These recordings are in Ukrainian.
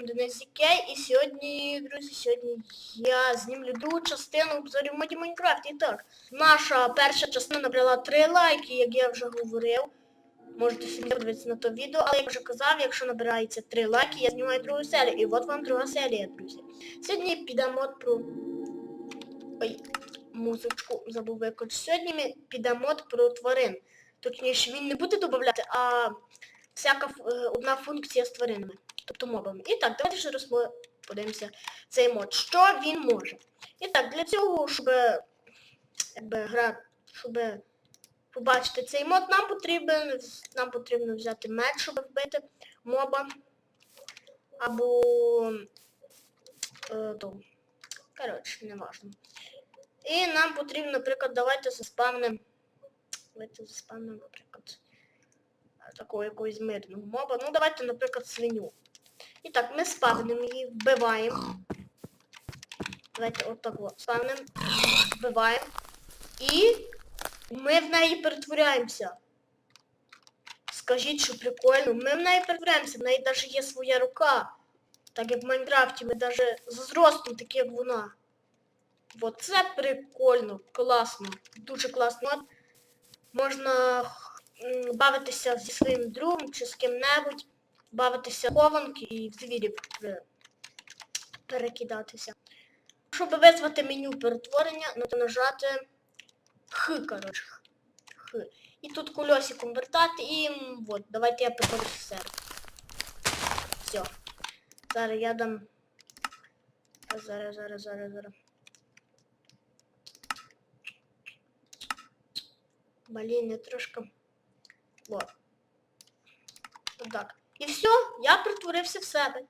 каналом Денис Зікей і сьогодні, друзі, сьогодні я знімлю другу частину обзорів моді Майнкрафт. І так, наша перша частина набрала 3 лайки, як я вже говорив. Можете собі подивитися на то відео, але як вже казав, якщо набирається 3 лайки, я знімаю другу серію. І от вам друга серія, друзі. Сьогодні підемо про... Ой, музичку забув виключити. Сьогодні ми підемо про тварин. Точніше, він не буде додавати, а всяка е, одна функція з тваринами, тобто мобами. І так, давайте ще раз подивимося цей мод. Що він може? І так, для цього, щоб якби, гра, щоб побачити цей мод, нам потрібен, нам потрібно взяти меч, щоб вбити моба. Або е, то. Коротше, не важно. І нам потрібно, наприклад, давайте заспавнимо. Давайте заспавнимо, наприклад такого якогось мирного моба. Ну давайте, наприклад, свиню. І так, ми спавнимо її, вбиваємо. Давайте отак от спавнимо, вбиваємо. І ми в неї перетворяємося. Скажіть, що прикольно. Ми в неї перетворяємося, в неї навіть є своя рука. Так як в Майнкрафті ми навіть з зростом такі, як вона. Бо це прикольно, класно, дуже класно. Можна бавитися зі своїм другом чи з ким-небудь, бавитися хованки і в звірів е, перекидатися. Щоб визвати меню перетворення, треба нажати Х, коротше. Х. І тут кольосиком вертати і от, давайте я перетворю все. Все. Зараз я дам. Зараз, зараз, зараз, зараз. Блін, я трошки. Вот. Так. І все, я притворився в себе.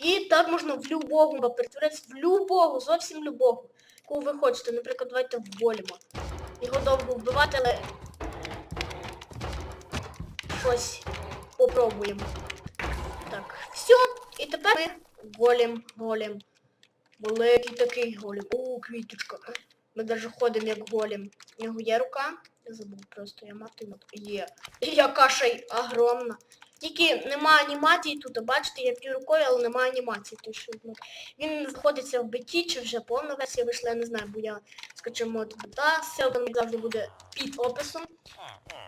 І так можна в любого моба перетворитися, в любого, зовсім любого. Кого ви хочете. Наприклад, давайте в голіма. Його довго вбивати, але щось попробуємо. Так, все. І тепер ми голім, голім. Великий такий голім. О, квіточка. Ми навіть ходимо як голім. У нього є рука. Я забув просто, я мати мат. Є. І яка ще й огромна. Тільки немає анімації тут, бачите, я п'ю рукою, але немає анімації. То що, ну, він знаходиться в беті, чи вже повна версія вийшла, я не знаю, бо я скачу мод ссылка як завжди буде під описом.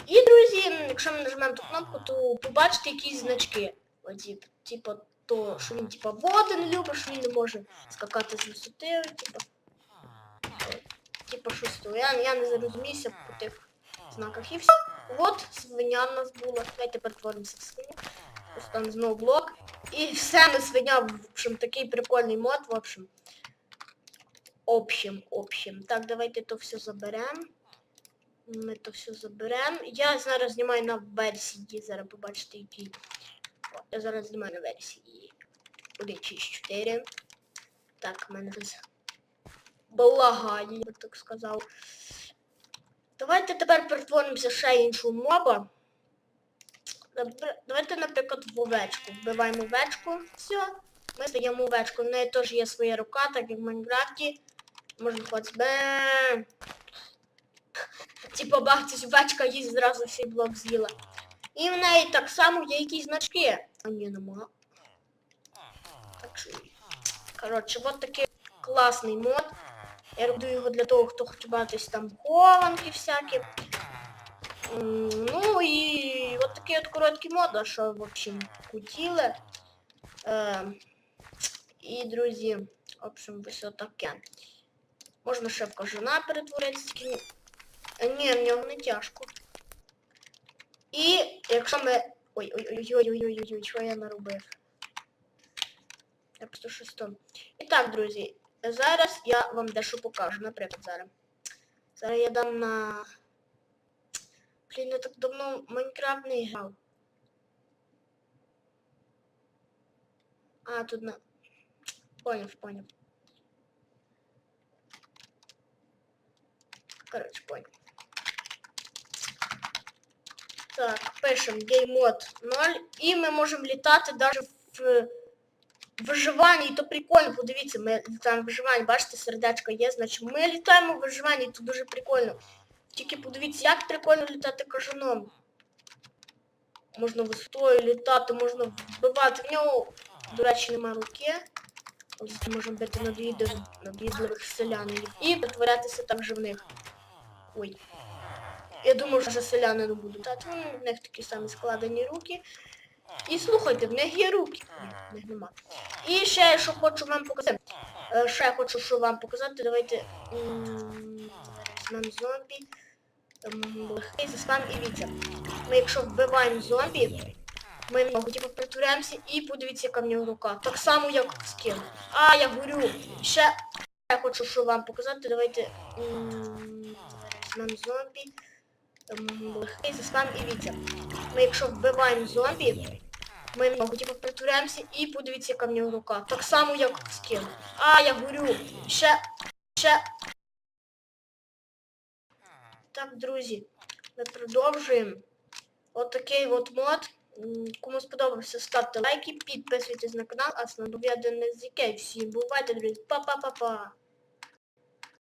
І, друзі, якщо ми нажмемо ту кнопку, то побачите якісь значки. Оці, типу, то, що він типу, води не любить, що він не може скакати з висоти, типу. Типу щось. Я, я не зрозумівся по тих знаках. І все. От свиня в нас була. Давайте перетворимося в свиню. Ось там знову блок. І все, ми свиня, в общем, такий прикольний мод, в общем. Общем, общем. Так, давайте то все заберемо. Ми то все заберемо. Я зараз знімаю на версії. Зараз побачите, який. Я зараз знімаю на версії. 1.6.4. Так, в мене зараз благає, я би так сказав. Давайте тепер перетворимося ще іншого моба. Давайте, наприклад, в овечку. Вбиваємо овечку. Все. Ми стаємо овечку. В неї теж є своя рука, так як в Майнкрафті. Можна ходити. Бе. Типа бахтись овечка їсть зразу всій блок з'їла. І в неї так само є якісь значки. А ні, нема. Так що. Коротше, от такий класний мод. Я роблю його для того, хто хоче бавитись там хованки всякі. Ну і от такий от короткий мод, що, в общем, хотіли. Е, і, друзі, в общем, ось таке. Можна ще в кажана перетворитися, Е, Ні, в нього не тяжко. І якщо ми... Ой-ой-ой-ой-ой-ой-ой, що я наробив? Щось там. І так, друзі, зараз я вам дещо покажу. Наприклад, зараз. Зараз я дам на... Блін, я так давно Майнкрафт не грав. А, тут на... Поняв, поняв. Короче, понял. Так, пишем геймод 0. І ми можемо літати навіть в виживанні, і то прикольно, подивіться, ми літаємо в виживанні, бачите, сердечко є, значить ми літаємо в виживанні, і то дуже прикольно. Тільки подивіться, як прикольно літати кажаном. Можна висотою літати, можна вбивати. В нього До речі, нема руки. Але зато можемо бити надоїдливих селянинів. І притворятися також в них. Ой. Я думаю, що селяни не будуть. Та ну, в них такі самі складені руки. І слухайте, в них є руки. В них нема. І ще що хочу вам показати. Е, Ще я хочу що вам показати. Давайте. нам зомбі. Легкий заспам і віця. Ми якщо вбиваємо зомбі, ми в нього типу притворяємося і подивіться, яка в нього рука. Так само, як скін. А, я горю. Ще я хочу що вам показати. Давайте. нам зомбі. Легкий заспам і віця. Ми якщо вбиваємо зомбі, ми в нього типу притворяємося і подивіться, яка в нього рука. Так само, як скін. А, я горю. Ще, ще. Так, друзі, ми продовжуємо. Отакий от мод. Кому сподобався, ставте лайки, підписуйтесь на канал, а з нові один з який. Всім бувайте, друзі. Па-па-па-па.